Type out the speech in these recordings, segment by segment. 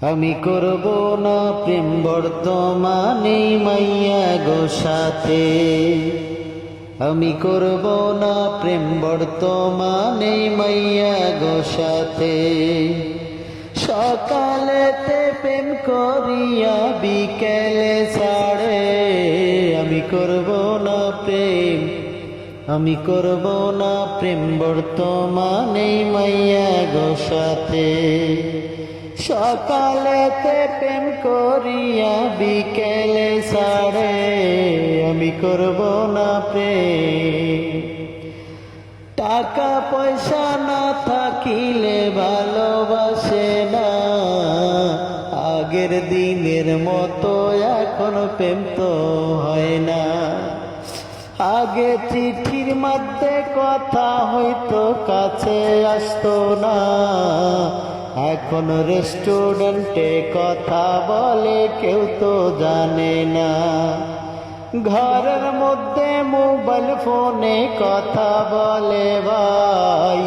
আমি করব না প্রেম বর্তমানে মাইয়া গো সাথে। আমি করব না প্রেম বর্তমানে মাইয়া গো সাথে। সকালেতে প্রেম করিয়া বিকেলে ছাড়ে। আমি করব না প্রেম, আমি করব না প্রেম বর্তমানে মাইয়া গো সাথে। সকালেতে প্রেম করিয়া বিকেলে ছাড়ে আমি করব না প্রেম। টাকা পয়সা না থাকিলে ভালোবাসে না। আগের দিনের মতো এখন প্রেম তো হয় না। আগে চিঠির মধ্যে কথা হয়তো কাছে আসতো না। এখন রেস্টুরেন্টে কথা বলে কেউ তো জানে না। ঘরের মধ্যে মোবাইল ফোনে কথা বলে ভাই।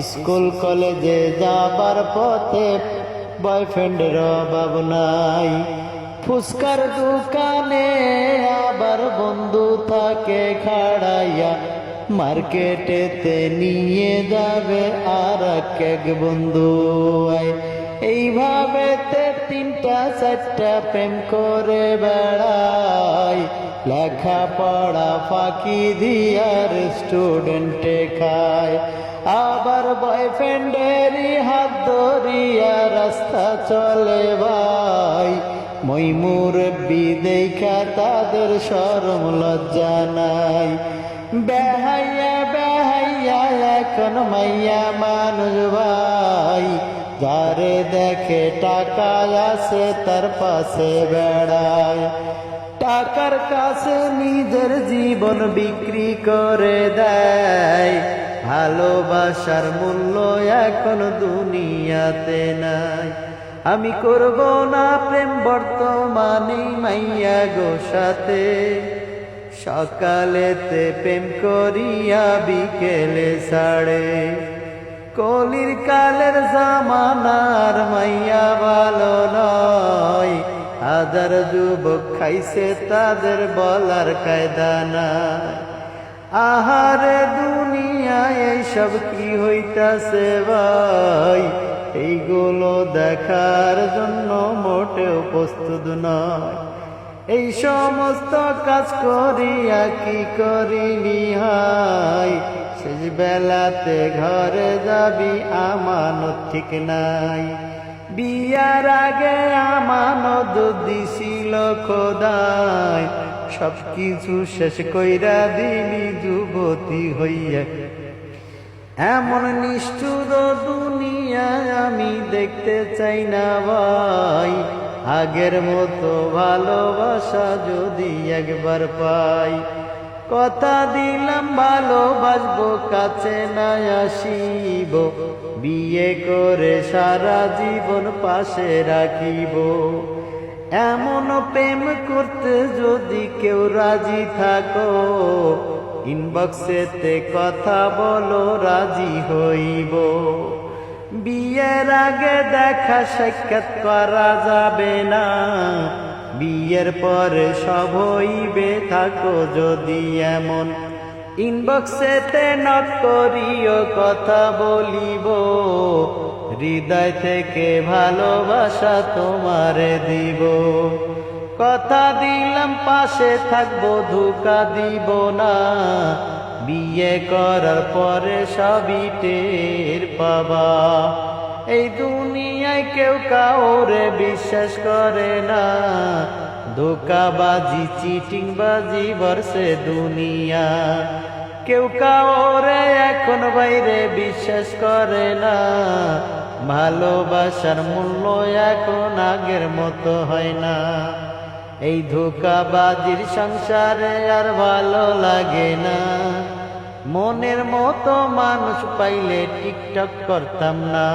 স্কুল, কলেজে যাবার পথে বয়ফ্রেন্ডের অভাব নাই। ফুসকার দোকানে আবার বন্ধু থাকে খাড়াইয়া মার্কেটেতে নিয়ে যাবে আর এক বন্ধু। এইভাবে তিনটা, চারটা প্রেম করে বেড়াই লেখাপড়া ফাঁকি দিয়ার স্টুডেন্টে খায়। আবার বয়ফ্রেন্ডেরই হাত ধরিয়া রাস্তা চলে ভাই। মই মুরব্বি দেখা তাদের সরম লজ্জা নাই। বেহাইয়া বেহাইয়া এখন মাইয়া মানুষ ভাই। যারে দেখে টাকা আছে তার পাশে বেড়ায়। টাকার কাছে নিজের জীবন বিক্রি করে দেয়। ভালোবাসার মূল্য এখন দুনিয়াতে নাই। আমি করব না প্রেম বর্তমানে মাইয়া গো সাথে। সকালেতে প্রেম করিয়া বিকেলে সাড়ে। কলির কালের জামানার মাইয়া ভালো নয়। হাজার যুবক খাইছে তাদের বলার কায়দা না আহারে দুনিয়ায় এইসব কি হইতাছে ভাই? এইগুলো দেখার জন্য মোটেও প্রস্তুত নয়। এই সমস্ত কাজ করিয়া কি করিনি হাই শেষ বেলাতে ঘরে যাবি, আমানত ঠিক নাই। বিয়ার আগে আমানত দিছিল খোদায় সব কিছু শেষ কইরা দিলি যুবতী হইয়া। এমন নিষ্ঠুর দুনিয়ায় আমি দেখতে চাই না ভাই। আগের মতো ভালোবাসা যদি একবার পাই। কথা দিলাম, ভালোবাসবো, কাছে না আসিব। বিয়ে করে সারা জীবন পাশে রাখিব। এমন প্রেম করতে যদি কেউ রাজি থাকো ইনবক্সেতে কথা বলো, রাজি হইব। বিয়ের আগে দেখা সাক্ষাৎ করা যাবে না। বিয়ের পরে সব হইবে, থাকো যদি এমন। ইনবক্সেতে নট করিও, কথা বলিব। হৃদয় থেকে ভালোবাসা তোমারে দিব। কথা দিলাম, পাশে থাকব, ধোকা দিব না। বিয়ে করার পরে সবই টের পাবা। এই দুনিয়ায় কেউ কাউরে বিশ্বাস করে না। ধোকাবাজি চিটিং বাজি বর্ষে দুনিয়া। কেউ কাউরে এখন বাইরে বিশ্বাস করে না। ভালোবাসার মূল্য এখন আগের মতো হয় না। এই ধোকাবাজির সংসারে আর ভালো লাগে না। মনের মতো মানুষ পাইলে টিকটক করতাম না।